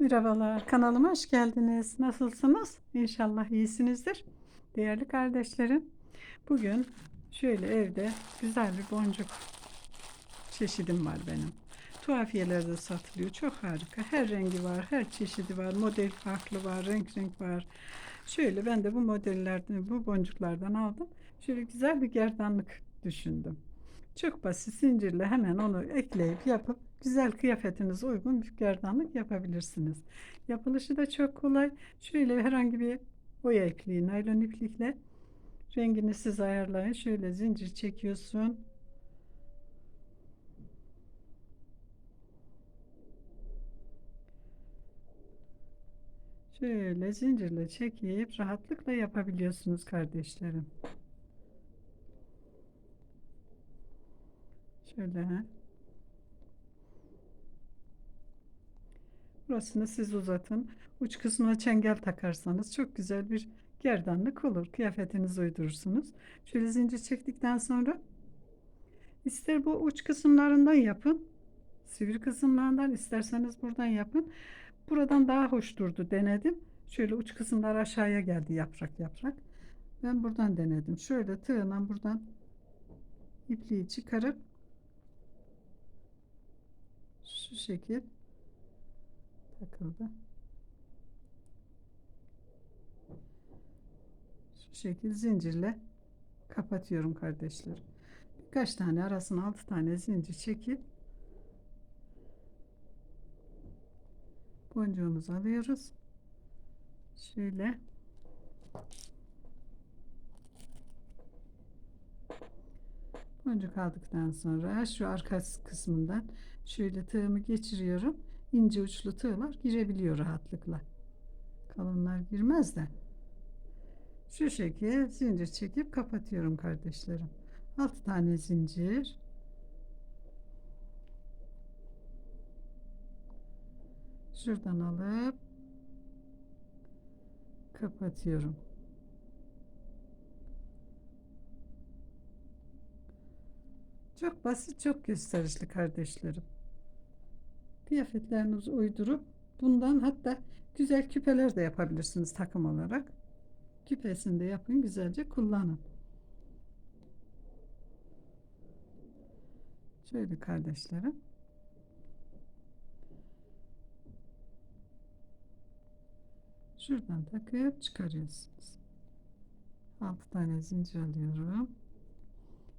Merhabalar, kanalıma hoş geldiniz. Nasılsınız? İnşallah iyisinizdir. Değerli kardeşlerim, bugün şöyle evde güzel bir boncuk çeşidim var benim. Tuhafiyelerde satılıyor. Çok harika. Her rengi var, her çeşidi var. Model farklı var, renk renk var. Şöyle ben de bu modellerden, bu boncuklardan aldım. Şöyle güzel bir gerdanlık düşündüm. Çok basit zincirle hemen onu ekleyip yapıp güzel kıyafetinize uygun bir gerdanlık yapabilirsiniz. Yapılışı da çok kolay. Şöyle herhangi bir boya ipliği, naylon iplikle rengini siz ayarlayın. Şöyle zincir çekiyorsun. Şöyle zincirle çekip rahatlıkla yapabiliyorsunuz kardeşlerim. Şöyle. Burasını siz uzatın. Uç kısmına çengel takarsanız çok güzel bir gerdanlık olur. Kıyafetinizi uydurursunuz. Şöyle zincir çektikten sonra ister bu uç kısımlarından yapın. Sivri kısımlarından isterseniz buradan yapın. Buradan daha hoş durdu denedim. Şöyle uç kısımlar aşağıya geldi yaprak yaprak. Ben buradan denedim. Şöyle tığla buradan ipliği çıkarıp şu şekil takıldı. Şu şekil zincirle kapatıyorum kardeşler. Birkaç tane arasına altı tane zincir çekip boncuğumuzu alıyoruz. Şöyle boncuk aldıktan sonra şu arka kısmından şöyle tığımı geçiriyorum. İnce uçlu tığlar girebiliyor rahatlıkla. Kalınlar girmez de. Şu şekilde zincir çekip kapatıyorum kardeşlerim. 6 tane zincir. Şuradan alıp kapatıyorum. Çok basit, çok gösterişli kardeşlerim. Kıyafetlerinizi uydurup bundan hatta güzel küpeler de yapabilirsiniz takım olarak. Küpesini de yapın, güzelce kullanın. Şöyle kardeşlerim. Şuradan takıp çıkarıyorsunuz. 6 tane zincir alıyorum.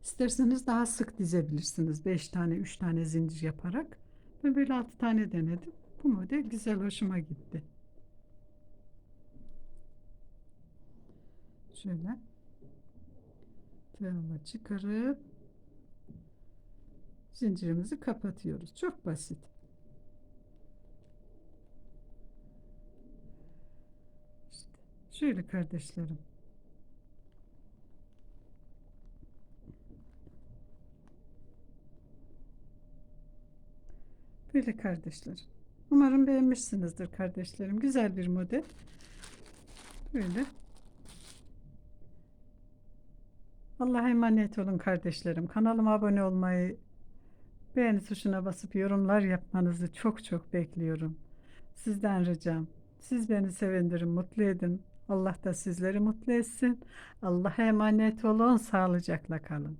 İsterseniz daha sık dizebilirsiniz. 5 tane, 3 tane zincir yaparak. Ben böyle 6 tane denedim. Bu model güzel hoşuma gitti. Şöyle tığımı çıkarıp zincirimizi kapatıyoruz. Çok basit. İşte şöyle kardeşlerim. Böyle kardeşler. Umarım beğenmişsinizdir kardeşlerim. Güzel bir model. Böyle. Allah'a emanet olun kardeşlerim. Kanalıma abone olmayı, beğeni tuşuna basıp yorumlar yapmanızı çok çok bekliyorum. Sizden ricam. Siz beni sevindirin, mutlu edin. Allah da sizleri mutlu etsin. Allah'a emanet olun, sağlıcakla kalın.